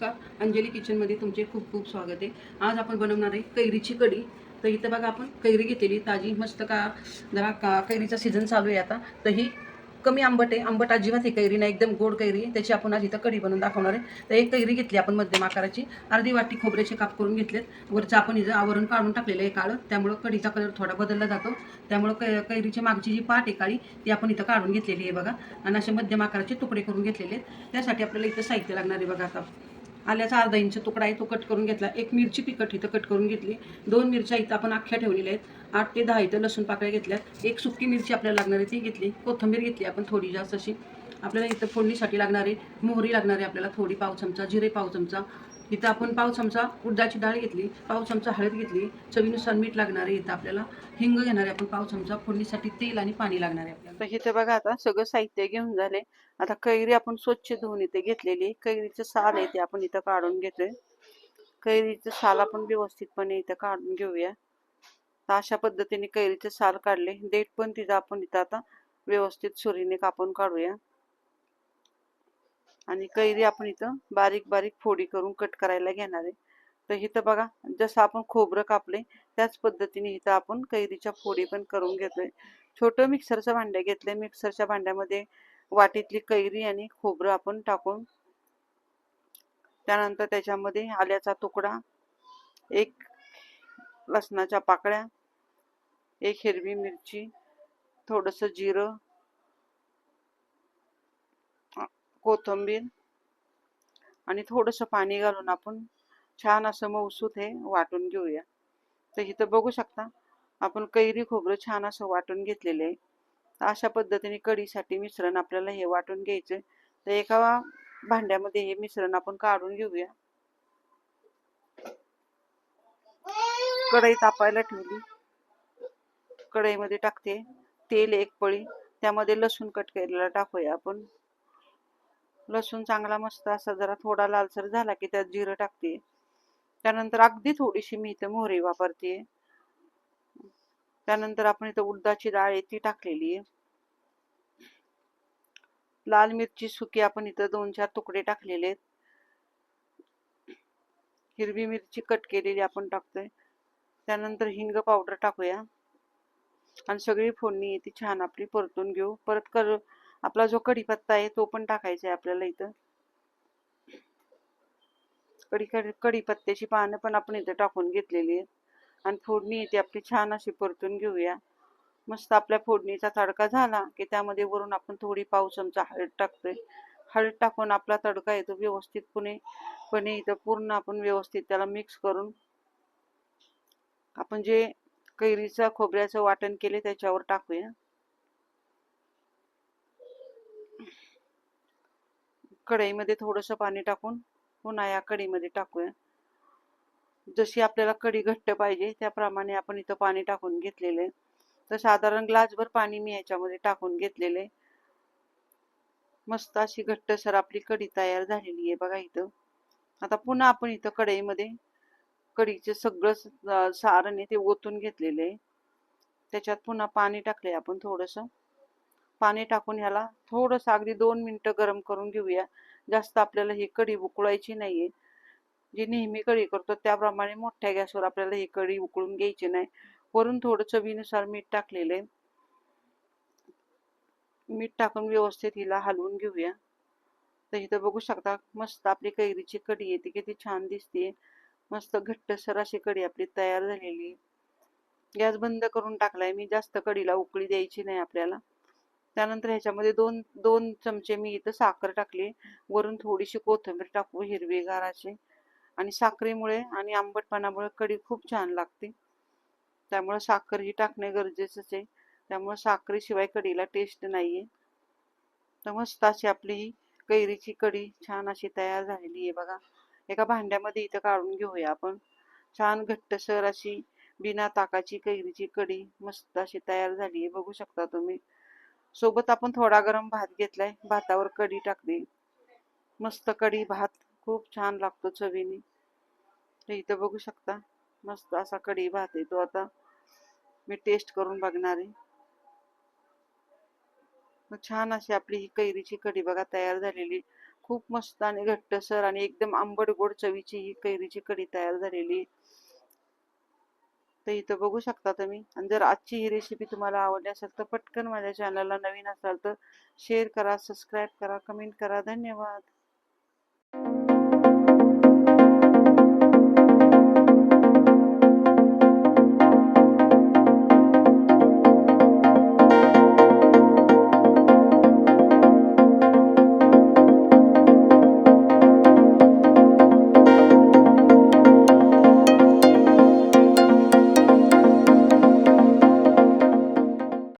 अंजली किचनमध्ये तुमचे खूप खूप स्वागत आहे. आज आपण बनवणार आहे कैरीची कढी. तर इथं बघा आपण कैरी घेतलेली ताजी मस्त का जरा का कैरीचा सीझन चालू आहे आता. तर ही कमी आंबट आहे. आंबट अजिबात ही कैरी नाही एकदम गोड कैरी आहे. त्याची आपण आज इथं कढी बनवून दाखवणार आहे. तर एक कैरी घेतली आपण मध्यम आकाराची. अर्धी वाटी खोबऱ्याचे काप करून घेतलेत. वरचं आपण हिचं आवरण काढून टाकलेलं आहे काळं. त्यामुळं कढीचा कलर थोडा बदलला जातो. त्यामुळं कै कैरीची मागची जी पाट आहे काळी ती आपण इथं काढून घेतलेली आहे बघा. आणि असे मध्यम आकाराचे तुकडे करून घेतलेले आहेत. त्यासाठी आपल्याला इथं साहित्य लागणार आहे बघा आता. आल्याचा अर्धा इंच तुकडा आहे तो कट करून घेतला. एक मिरची पिकट इथं कट करून घेतली. दोन मिरच्या इथं आपण अख्ख्या ठेवलेल्या आहेत. आठ ते दहा इथं लसूण पाकळ्या घेतल्यात. एक सुकी मिरची आपल्याला लागणार आहे ती घेतली. कोथिंबीर घेतली आपण थोडी जास्त अशी. आपल्याला इथं फोडणीसाठी लागणारे मोहरी लागणारी आपल्याला थोडी पाव चमचा जिरे पाव चमचा. इथं आपण पाव चमचा उडदाची डाळ घेतली पाव चमचा हळद घेतली चवीनुसार मीठ लागणार आहे. इथं आपल्याला हिंग घेणार आहे. आपण पाव चमचा फोडणीसाठी तेल आणि पाणी लागणार आहे आपल्याला. तर इथे बघा आता सगळं साहित्य घेऊन झाले. आता कैरी आपण स्वच्छ धुवून इथे घेतलेली कैरीचं साल आहे ते आपण इथं काढून घेतोय. कैरीचं साल आपण व्यवस्थितपणे इथं काढून घेऊया. तर अशा पद्धतीने कैरीचे साल काढले. देठ पण तिथं आपण इथं आता व्यवस्थित सुरीने कापून काढूया. आणि कैरी आपण इथं बारीक बारीक फोडी करून कट करायला घेणार आहे. तर इथं बघा जसं आपण खोबरं कापले त्याच पद्धतीने इथं आपण कैरीच्या फोडी पण करून घेतोय. छोटं मिक्सरचं भांडं घेतलंय. मिक्सरच्या भांड्यामध्ये वाटीतली कैरी आणि खोबरं आपण टाकून त्यानंतर त्याच्यामध्ये आल्याचा तुकडा एक लसणाच्या पाकळ्या एक हिरवी मिरची थोडंसं जिरं कोथिंबीर आणि थोडंसं पाणी घालून आपण छान असं मऊसूत हे वाटून घेऊया. तर इथं बघू शकता आपण कैरी खोबरं छान असं वाटून घेतलेलं आहे. तर अशा पद्धतीने कढीसाठी मिश्रण आपल्याला हे वाटून घ्यायचं तर एका भांड्यामध्ये हे मिश्रण आपण काढून घेऊया. कढई तापायला ठेवली. कढईमध्ये टाकते तेल एक पळी. त्यामध्ये लसूण कट केलेला टाकूया आपण. लसूण चांगला मस्त असा जरा थोडा लालसर झाला की त्यात जिरं टाकते. त्यानंतर अगदी थोडीशी मी इथं मोहरी वापरते. त्यानंतर आपण इथं उडदाची डाळ आहे ती टाकलेली लाल मिरची सुकी आपण इथं दोन चार तुकडे टाकलेले आहेत. हिरवी मिरची कट केलेली आपण टाकतोय. त्यानंतर हिंग पावडर टाकूया. आणि सगळी फोडणी ती छान आपली परतून घेऊ. परत कर आपला जो कढीपत्ता आहे तो पण टाकायचा आहे आपल्याला इथं. कढी कढीपत्त्याची पानं पण आपण इथं टाकून घेतलेली आहेत. आणि फोडणी येते ती आपली छान अशी परतून घेऊया. मस्त आपल्या फोडणीचा तडका झाला की त्यामध्ये वरून आपण थोडी पाव चमचा हळद टाकतोय. हळद टाकून आपला तडका येतो व्यवस्थितपणे पणे इथं पूर्ण आपण व्यवस्थित त्याला मिक्स करून आपण जे कैरीचं खोबऱ्याचं वाटण केले त्याच्यावर टाकूया. कढईमध्ये थोडंसं पाणी टाकून पुन्हा या कढईमध्ये टाकूया. जशी आपल्याला कढी घट्ट पाहिजे त्याप्रमाणे आपण इथं पाणी टाकून घेतलेलं आहे. तर साधारण ग्लासभर पाणी मी याच्यामध्ये टाकून घेतलेलं आहे. मस्त अशी घट्टसर आपली कढी तयार झालेली आहे बघा इथं. आता पुन्हा आपण इथं कढईमध्ये कढीचे सगळं सारण आहे ते ओतून घेतलेलं आहे. त्याच्यात पुन्हा पाणी टाकले आपण थोडंसं. पाणी टाकून ह्याला थोडंसं अगदी दोन मिनिटं गरम करून घेऊया. जास्त आपल्याला ही कढी उकळायची नाहीये. जी नेहमी कढी करतो त्याप्रमाणे मोठ्या गॅसवर आपल्याला ही कढी उकळून घ्यायची नाही. वरून थोडं चवीनुसार मीठ टाकलेलं आहे. मीठ टाकून व्यवस्थित हिला हलवून घेऊया. तर इथं बघू शकता मस्त आपली कैरीची कढी येते किती छान दिसते मस्त घट्टसर अशी कढी आपली तयार झालेली आहे. गॅस बंद करून टाकलाय मी जास्त कढीला उकळी द्यायची नाही आपल्याला. त्यानंतर ह्याच्यामध्ये दोन दोन चमचे मी इथं साखर टाकली. वरून थोडीशी कोथिंबीर टाकू हिरवीगार अशी आणि साखरेमुळे आणि आंबटपणामुळे कढी खूप छान लागते. त्यामुळे साखर ही टाकणे गरजेचंच आहे. त्यामुळे साखरेशिवाय कढीला टेस्ट नाही आहे तर मस्त अशी आपली ही कैरीची कढी छान अशी तयार झालेली आहे बघा. एका भांड्यामध्ये इथं काढून घेऊया आपण. छान घट्टसर अशी बिना ताकाची कैरीची कढी मस्त अशी तयार झाली आहे. बघू शकता तुम्ही. सोबत आपण थोडा गरम भात घेतलाय. भातावर कढी टाकली मस्त कढी भात खूप छान लागतो चवीने. तर इथं बघू शकता मस्त असा कढी भात आहे तो आता. मी टेस्ट करून बघणार आहे. छान अशी आपली ही कैरीची कढी बघा तयार झालेली. खूप मस्त आणि घट्टसर आणि एकदम आंबट गोड चवीची ही कैरीची कढी तयार झालेली. तर इथं बघू शकता तुम्ही. आणि जर आजची ही रेसिपी तुम्हाला आवडली असेल तर पटकन माझ्या चॅनलला नवीन असाल तर शेअर करा सबस्क्राईब करा कमेंट करा. धन्यवाद.